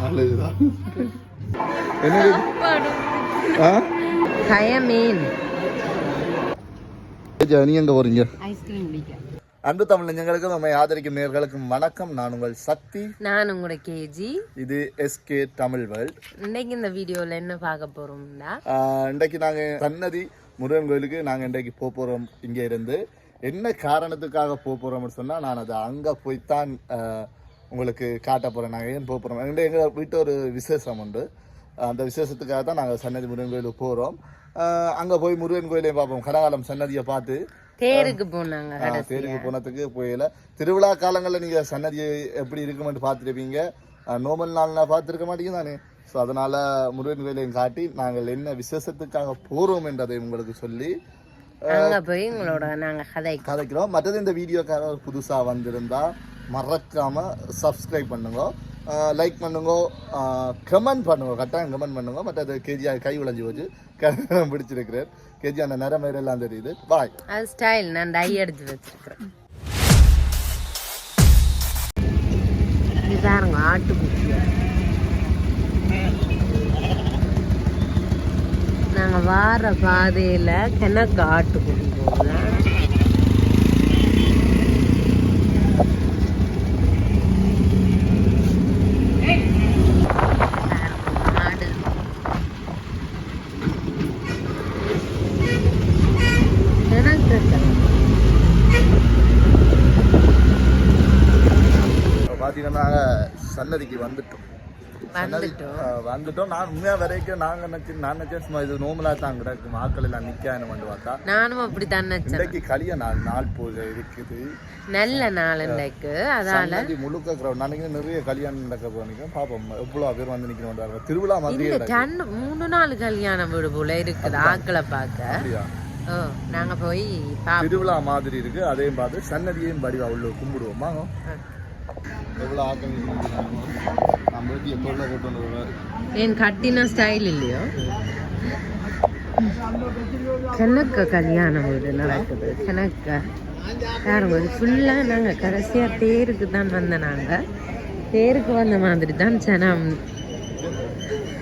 நல்லதுதான். என்னது? ஆ? கய மீன் ஏஜா, நீ எங்க போறீங்க? ஐஸ்கிரீம் குடிக்க. அன்பு தமிழ் நெஞ்சங்களுக்கும் நம்மை ஆதரிக்கும் நேர்களுக்கும் வணக்கம். நான் உங்கள் சக்தி. நான் உங்களோட கேஜி இது எஸ்கே தமிழ் வேர்ல்ட். இன்னைக்கு இந்த வீடியோல என்ன பார்க்க போறோம்னா? ஆஹ் இன்றைக்கு நாங்கள் சன்னதி முருகன் கோயிலுக்கு நாங்கள் இன்றைக்கு போக போகிறோம் இங்கே இருந்து என்ன காரணத்துக்காக போக போகிறோம்னு சொன்னால் நான் அதை அங்கே போய்த்தான் ஆஹ் உங்களுக்கு காட்ட போகிறேன் நாங்கள் ஏன் போக போகிறோம் எங்கள் எங்கள் வீட்டு ஒரு விசேஷம் உண்டு. அந்த விசேஷத்துக்காக தான் நாங்கள் சன்னதி முருகன் கோயிலுக்கு போகிறோம் அங்கே போய் முருகன் கோயிலையும் பார்ப்போம். கடகாலம் சன்னதியை பார்த்து. தேருக்கு போனாங்க தேருக்கு போனதுக்கு போயில திருவிழா காலங்களில் நீங்கள் சன்னதி எப்படி இருக்குமென்று பார்த்துருப்பீங்க. நோமல் நாளில் பார்த்துருக்க மாட்டீங்க தானே ஸோ அதனால் முருகன் கோயிலையும் காட்டி நாங்கள் என்ன விசேஷத்துக்காக போகிறோம் என்றதை உங்களுக்கு சொல்லி அங்க போய் உங்களோட நாங்க கதை கதைக்கிறோம். மற்றது இந்த வீடியோக்காக புதுசாக வந்திருந்தா மறக்காமல் சப்ஸ்கிரைப் பண்ணுங்க. லைக் பண்ணுங்க. கமெண்ட் பண்ணுங்க. கட்டாயம் கமெண்ட் பண்ணுங்க. மற்றது கேஜியா கை உழைஞ்சி போச்சு. கடன் பிடிச்சிருக்கிறேன் கேஜி அந்த நிறம் எல்லாம் தெரியுது. பாய் அது ஸ்டைல் நான் டை எடுத்து வச்சிருக்கிறேன். இதாருங்க பாருங்க நாங்கள் வார பாதையில் கிணக்கு ஆட்டுக்குட்டி போகிறேன் மாடு கிணக்கு இப்போ பார்த்தீங்கன்னா நாங்கள் சன்னதிக்கு வந்துட்டோம். வந்துட்டோம். நான் உண்மையாக வரைக்கும் நாங்கள் நினச்சி நான் நினச்சேன் சும்மா இது நோமலாக தான் கிடக்கும் ஆக்கள் எல்லாம் நிற்கான்னு வந்து பார்த்தா நானும் அப்படித்தான் நினைச்சேன். இன்றைக்கு கலிய நாள் நாள் பூஜை இருக்குது. நல்ல நாள் இன்றைக்கு சன்னதி முழுக்க கிரௌண்ட் நிறைய கல்யாணம் நடக்க போனிக்கிறேன் பார்ப்போம் எவ்வளோ பேர் வந்து நிற்கணும் திருவிழா மாதிரி மூணு நாள் கல்யாணம் வீடு போல இருக்குது. ஆக்களை பார்க்க. அப்படியா? நாங்க போய் பாப்போம். திருவிழா மாதிரி இருக்கு. அதையும் பார்த்து சன்னதியையும் படிவா உள்ள கும்பிடுவோம். எப்போ உள்ள கூட்டு வந்து வருவாரு. என் கட்டின ஸ்டைல் இல்லையோ? கணக்க கல்யாணம் வீடு நடக்குது. கணக்க. பாருங்க இது ஃபுல்லாக நாங்கள் கடைசியாக தேருக்கு தான் வந்த நாங்கள் தேருக்கு வந்த மாதிரி தான் சனம்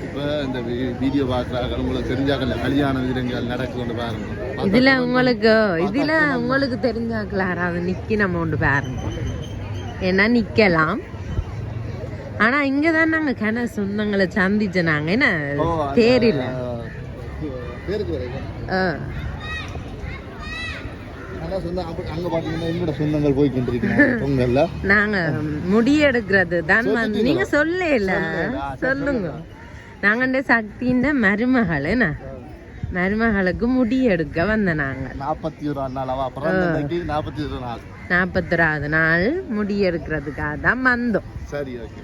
இப்போ இந்த வீ- வீடியோ பார்க்குறாங்க உங்களுக்கு தெரிஞ்சாக்கல கல்யாண வீரங்கள் நடக்குதுன்னு பாருங்க. இதுல உங்களுக்கு இதுல உங்களுக்கு தெரிஞ்சாக்கல யாராவது நிக்கி நம்ம ஒன்று பாருங்க. ஏன்னா நிக்கலாம்? ஆனா இங்க தான் நாங்க கிண சொந்தங்களை சந்திச்ச நாங்க என்ன தேரில நாங்க முடி எடுக்கிறது தான் நீங்க சொல்லல. சொல்லல. சொல்லுங்க. நாங்க சக்தின்ற மருமகள் என்ன? மருமகளுக்கு முடி எடுக்க வந்த நாங்க நாற்பத்தி ஒரு நாள் நாற்பத்தி ஒரு நாள். நாற்பத்தொராவது நாள் முடி எடுக்கிறதுக்காக தான் வந்தோம். சரி ஓகே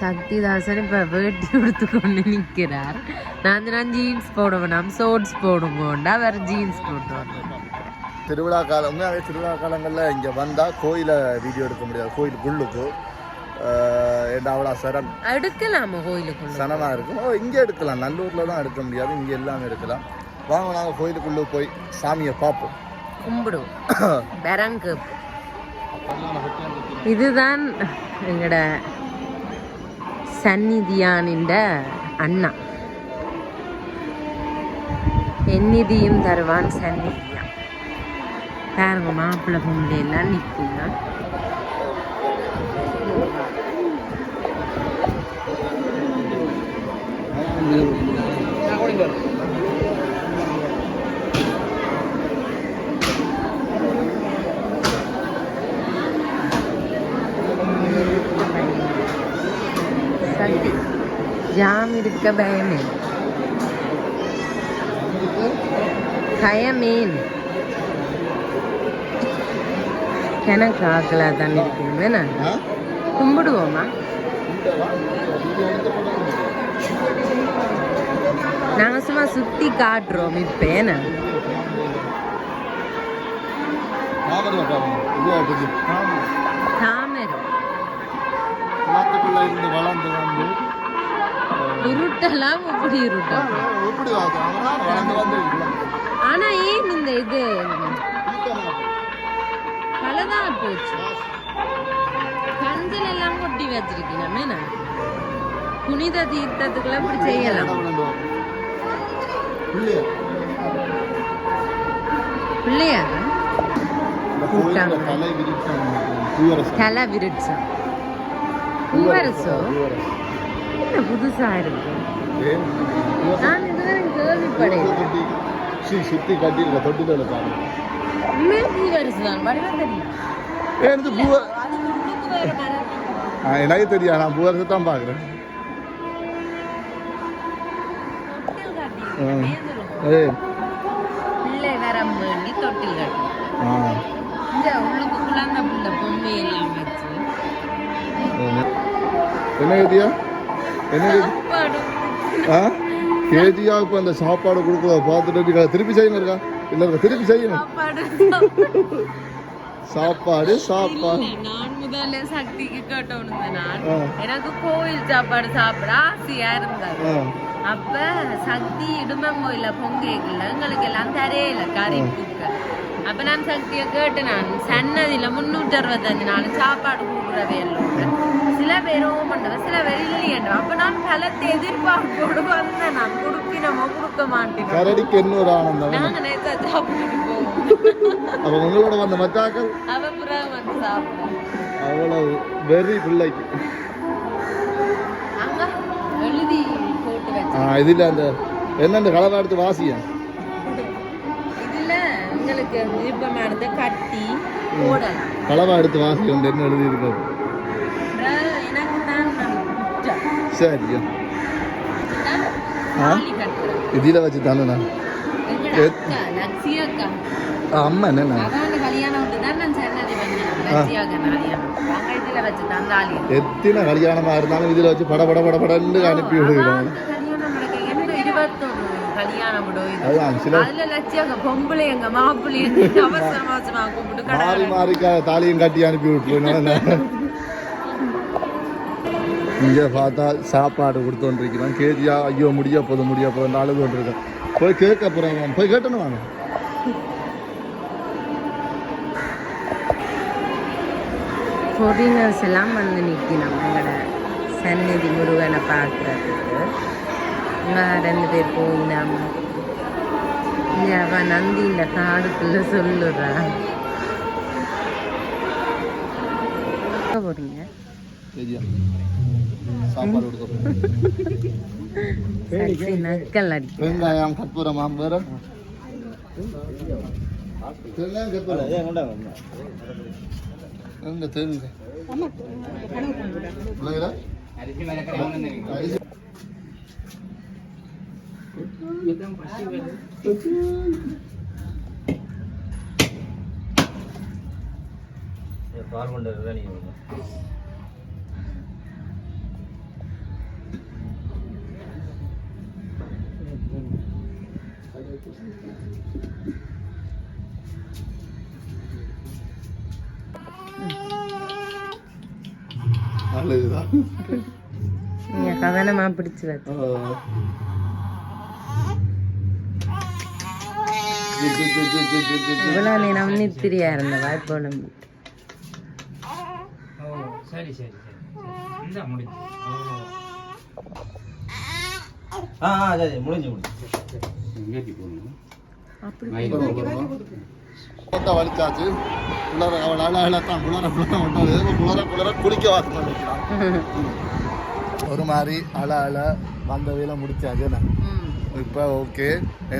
சக்திதாசன் இப்ப வேட்டி எடுத்து கொண்டு நிக்கிறார். நான் நான் ஜீன்ஸ் போட வேணாம் ஷோர்ட்ஸ் போடுங்கோண்டா வேற ஜீன்ஸ் போட்டு வரணும். திருவிழா காலம் உண்மையாகவே திருவிழா காலங்களில் இங்கே வந்தால் கோயிலை வீடியோ எடுக்க முடியாது. கோயிலுக்குள்ளுக்கு ஏண்டா அவ்வளோ சரம் எடுக்கலாமா கோயிலுக்குள்ள? சனமாக இருக்கும். ஓ இங்கே எடுக்கலாம். நல்லூரில் தான் எடுக்க முடியாது. இங்கே எல்லாமே எடுக்கலாம். வாங்க நாங்கள் கோயிலுக்குள்ளே போய் சாமியை பார்ப்போம். கும்பிடுவோம். பெரங்கு இதுதான் எங்கட சந்நிதியானின்ற அண்ணா. எந்நிதியும் தருவான் சந்நிதியான் பாருங்க மாப்பிள்ளை பொம்பளை எல்லாம் நிற்குங்க சக்தி ஜாம் இருக்க பயமே கயமீன் கிணக்கு ஆக்கலா தான் இருக்கும் என்ன ஆ கும்பிடுவோமா நாங்க சும்மா சுத்தி காட்டுறோம் இப்ப என்ன தாமரை பாருங்க இவ்வளோ கொஞ்சம் தாமரை தாமரை குளத்துக்குள்ள இருந்து வளர்ந்து வந்து உருட்டம் எப்படி இருக்கலாம் ஆனா ஏன் இந்த இது? பலதா போச்சு. கஞ்சல் எல்லாம் கொட்டி வச்சிருக்கீங்க புனித தீர்த்தத்துக்குள்ள இப்படி செய்யலாம். பிள்ளையா? தலை பூவரசம் தலை விரிச்சம் பூவரசோ? பூவரசம். என்ன புதுசா இருக்கு? நான் இதுவரை கேள்விப்படேன் தொட்டி சுத்தி ஏன் இது பூவ எனக்கு தெரியாது நான் பூவரசை தான் பார்க்குறேன். பிள்ளை வரம் வேண்டி தொட்டில் கட்டி. இந்த உள்ளுக்கு குழந்தை பிள்ளை பொம்மை எல்லாம் வச்சு. என்ன கேட்டியா? என்ன ஆ? இப்போ அந்த சாப்பாடு கொடுக்குறத பார்த்துட்டு? திருப்பி செய்யுங்க இருக்கா? இல்லை இருக்கா? திருப்பி செய்யணும். சாப்பாடு. சாப்பாடு நான் முதல்ல சக்திக்கு கேட்டோன்னு நான். எனக்கு கோயில் சாப்பாடு சாப்பிட ஆசையா இருந்தது. அப்ப சக்தி இடுமங்கோயில பொங்கேக்கல எங்களுக்கு எல்லாம் தரையில கறி அப்ப நான் சக்தியை கேட்டு நான் சன்னதியில முன்னூற்றி அறுபத்தஞ்சு நாள் சாப்பாடு கொடுக்குறவே இல்லை பேர் இல்லையன்ற. அப்ப நான் பலத்தை எதிர்பார்ப்போடு வந்தேன் நான் கொடுப்பினமோ கொடுக்க மாட்டேன்? கரடிக்கு என்ன ஒரு ஆனந்தம் நாங்க நேத்தா சாப்பிட்டு போவோம். அப்போ உங்களோட வந்த மச்சாக்கள்? அவ புறா வந்து சாப்பிடுவோம் அவ்வளவு வெறி பிள்ளைக்கு. எழுதி போட்டு வச்சு. இதில் அந்த என்ன இந்த கலவை எடுத்து வாசியா? இதுல உங்களுக்கு கட்டி போடலாம். கலவை எடுத்து வாசி வந்து என்ன எழுதி இருக்காது குற்றம். சரியா நான் ஆ? தாலி கட்டுறேன். இதில் வச்சு தானே அம்மா என்ன அதான கல்யாணம் விட்டு தான் நான் சன்னதி வந்தேன். லக்ஸி அக்கா கல்யாணம். அவங்க இதுல வச்சு தான் தாலி. எத்தனை கல்யாணமா இருந்தாலும் இதில் வச்சு பட பட பட படன்னு அனுப்பி விடுகிறோம் மாறி மாறி தாலியும் கட்டி அனுப்பி விட்டுருவேன் இங்கே பார்த்தா சாப்பாடு கொடுத்தோன்றிருக்கிறோம் கேஜியா ஐயோ முடிய போதும் முடிய போதும் அழுது கொண்டிருக்கேன் போய் கேட்க போகிறோம் போய் கேட்டணும் வாங்க. ஃபாரினர்ஸ் எல்லாம் வந்து நிற்கணும் எங்களோட சந்நிதி முருகனை பார்க்குறதுக்கு. இங்கே ரெண்டு பேர் போயினோம் இங்கே அவ நந்தி இந்த காடுக்குள்ளே சொல்லுறான் போகிறீங்க சாப்பாடு கொடுக்க வெங்காயம் கற்பூரமா வேற? வெங்காயம் நல்லதுதான். நீங்க கவனமா பிடிச்சு வச்சு இவ்வளோ நேரம் நித்திரியா சரி சரி சரி முடிஞ்சு. ஆ ஆ சரி முடிஞ்சு முடிஞ்சு. அப்படி வலிச்சாச்சு. குளர அவள் அழகத்தான் குளர குளர விட்டது குளர குளர குடிக்க வாசம் ஒரு மாதிரி அழ அழ வந்த வேலை முடிச்சாச்சு. இப்போ ஓகே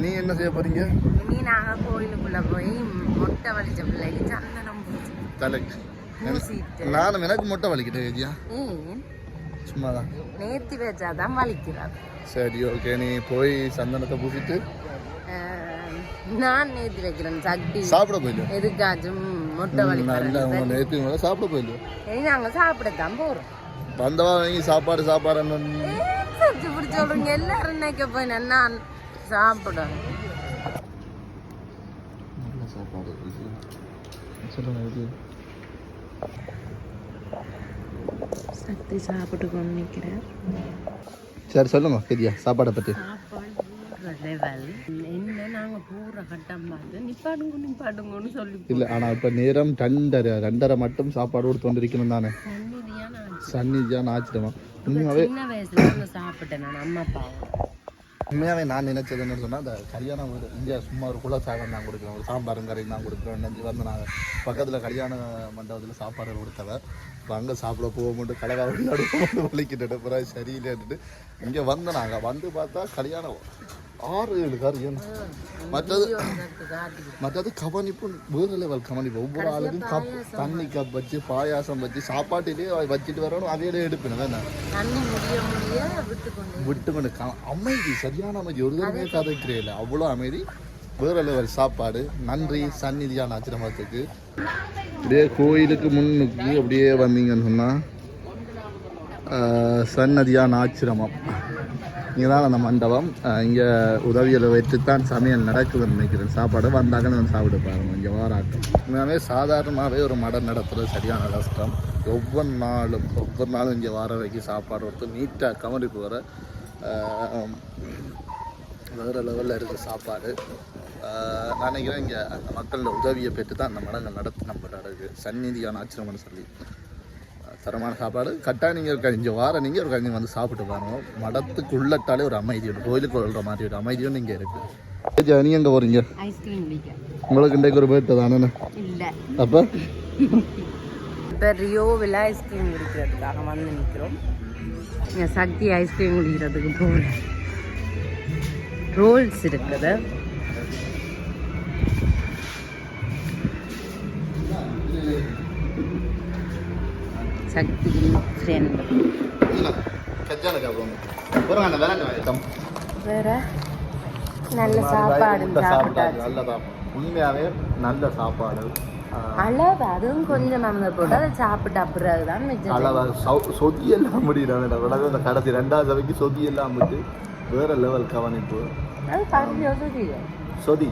நீ என்ன செய்ய போறீங்க? இனி நாங்க கோயிலுக்குள்ள போய் மொட்டை வலிச்ச பிள்ளைக்கு சந்தனம் பூசி. தலைக்கு. நானும் எனக்கு மொட்டை வலிக்கிட்டேன் ஏஜியா? சும்மா தான் நேத்தி வச்சாதான் வலிக்கிறார் சரி ஓகே நீ போய் சந்தனத்தை பூசிட்டு நான் நேத்தி வைக்கிறேன் சக்தி சாப்பிட போயிடுவோம் எதுக்காச்சும் மொட்டை நேற்று மேலே சாப்பிட போயிடுவோம் இனி நாங்க சாப்பிடத்தான் போறோம். வந்தவா வாங்கி சாப்பாடு சாப்பாடு சச்சு இப்படி சொல்றீங்க? எல்லாரும் நினைக்க போய் நான் நல்ல சாப்பாடு சொல்லுங்க இது. சக்தி சாப்பிட்டு கொண்டு நிற்கிறேன் சரி சொல்லுங்க சரியா சாப்பாடை பற்றி லெவல் என்ன நாங்க பூரா கட்டம் பார்த்து நிப்பாடுங்க நிப்பாடுங்கன்னு சொல்லி இல்லை ஆனால் இப்போ நேரம் ரெண்டரை ரெண்டரை மட்டும் சாப்பாடு கொடுத்து கொண்டிருக்கணும் தானே? சந்நிதியா நான் சன்னிதியான ஆச்சரியமா? உண்மையாவே சின்ன வயசுல இருந்து சாப்பிட்டேன் நான் அம்மா அப்பா. உண்மையாவே நான் நினைச்சது என்ன சொன்னா அந்த கல்யாண வீடு இங்கே சும்மா ஒரு குலசாதம் தான் கொடுக்குறோம் ஒரு சாம்பாரும் கறியும் தான் கொடுக்குறோம் நெஞ்சு வந்து நாங்கள் பக்கத்தில் கல்யாண மண்டபத்தில் சாப்பாடு கொடுத்தவ இப்போ அங்கே சாப்பிட போக மட்டும் கலகாவடி நடுவோம் வலிக்கிட்டு பிறகு சரியில்லைன்ட்டு இங்கே வந்து நாங்கள் வந்து பார்த்தா கல்யாணம். ஆறு ஏழு கறியும் மற்றது மற்றது கவனிப்பு வேறு லெவல் கவனிப்பு ஒவ்வொரு ஆளுக்கும் கப் தண்ணி கப் வச்சு பாயாசம் வச்சு சாப்பாட்டிலேயே வச்சுட்டு வரணும் தண்ணி முடிய முடிய விட்டு கொண்டு அமைதி சரியான அமைதி ஒரு தடவை கதைக்கிறே இல்லை அவ்வளோ அமைதி வேற லெவல் சாப்பாடு நன்றி சந்நிதியான ஆச்சிரமத்துக்கு அப்படியே கோயிலுக்கு முன்னுக்கு அப்படியே வந்தீங்கன்னு சொன்னால் சன்னதியான ஆச்சிரமம் இங்கே அந்த மண்டபம். இங்கே உதவியில் வைத்து தான் சமையல் நடக்குதுன்னு நினைக்கிறேன். சாப்பாடு வந்தாங்கன்னு நான் சாப்பிட பாருங்க இங்கே வாராட்டம். உண்மையாகவே சாதாரணமாகவே ஒரு மடம் நடத்துறது சரியான கஷ்டம். ஒவ்வொரு நாளும் ஒவ்வொரு நாளும் இங்கே வார வரைக்கும் சாப்பாடு ஒருத்தர் நீட்டாக கவனிப்பு வர வேறு லெவலில் இருக்குது சாப்பாடு. நான் நினைக்கிறேன் இங்கே அந்த மக்களோட உதவியை பெற்று தான் அந்த மடங்கள் நடத்தி நம்ம நடக்குது சந்நிதியான ஆச்சிரமம்னு சொல்லி. தரமான சாப்பாடு. கட்டாயம் நீங்கள் ஒரு கஞ்சி வாரம் நீங்கள் ஒரு கஞ்சி வந்து சாப்பிட்டு பாருங்க. மடத்துக்கு உள்ளட்டாலே ஒரு அமைதி உண்டு. கோயிலுக்கு கொள்கிற மாதிரி ஒரு அமைதியும் இங்கே இருக்குது நீ எங்கே போகிறீங்க உங்களுக்கு இன்றைக்கு ஒரு பேர்ட்டு தானே? இல்ல. அப்போ? இப்போ ரியோவில் ஐஸ்கிரீம் குடிக்கிறதுக்காக வந்து நிற்கிறோம் இங்கே சக்தி ஐஸ்கிரீம் குடிக்கிறதுக்கு போகிறோம் ரோல்ஸ் இருக்குது. சக்தி ஃப்ரெண்ட் வேற? நல்ல சாப்பாடு நல்ல சாப்பாடு சாப்பிட்டாச்சு. நல்லதா உண்மையாகவே நல்ல சாப்பாடு. அளவு அதுவும் கொஞ்சம் நம்ம போட்டு அதை சாப்பிட்டு அப்புறம் தான் மிச்சம். அளவா சொதி எல்லாம் முடியல அந்த கடைசி ரெண்டாவது சபைக்கு சொதி எல்லாம் விட்டு வேற லெவல் கவனிப்பு. அது சொதி.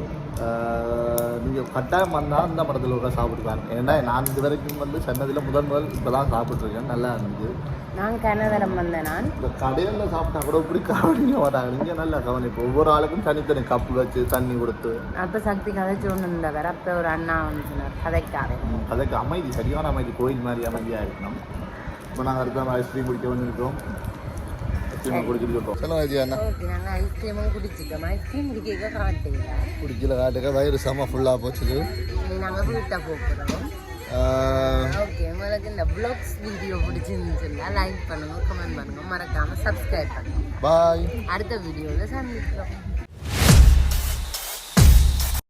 நீங்கள் கட்டாயம் வந்தால் அந்த படத்தில் உட்காந்து சாப்பிட்டு பாருங்க ஏன்னா நான் இது வரைக்கும் வந்து சென்னதில் முதல் முதல் இப்போ தான் சாப்பிட்ருக்கேன் நல்லா இருந்துச்சு. நான் கனதரம் வந்தேன் நான். இந்த கடையில் சாப்பிட்டா கூட இப்படி கவனிக்க மாட்டாங்க. இங்கே நல்லா கவனிப்பு. ஒவ்வொரு ஆளுக்கும் தனித்தனி கப்பு வச்சு தண்ணி கொடுத்து. அப்போ சக்தி கதைச்சு ஒன்று இருந்தவர். அப்போ ஒரு அண்ணா வந்து கதைக்காரன் ம், அதுக்கு அமைதி சரியான அமைதி. கோயில் மாதிரி அமைதியாக இருக்கணும். இப்போ நாங்கள் அடுத்த ஐஸ்கிரீம் குடிக்க வந்துருக்கோம். ஐஸ்கிரீம் குடிச்சிட்டு இருக்கோம் சொல்லுங்க அண்ணா ஓகே நாங்கள் ஐஸ்கிரீமும் குடிச்சிட்டோம் ஐஸ்கிரீம் குடிக்க காட்டுங்க குடிக்கல காட்டுக்க வயிறு செம்ம ஃபுல்லாக போச்சுது நாங்கள் வீட்டை போகிறோம் ஓகே உங்களுக்கு இந்த ப்ளாக்ஸ் வீடியோ பிடிச்சிருந்துச்சுன்னா லைக் பண்ணுங்க கமெண்ட் பண்ணுங்க மறக்காம சப்ஸ்கிரைப் பண்ணுங்க பாய் அடுத்த வீடியோவில் சந்திக்கிறோம்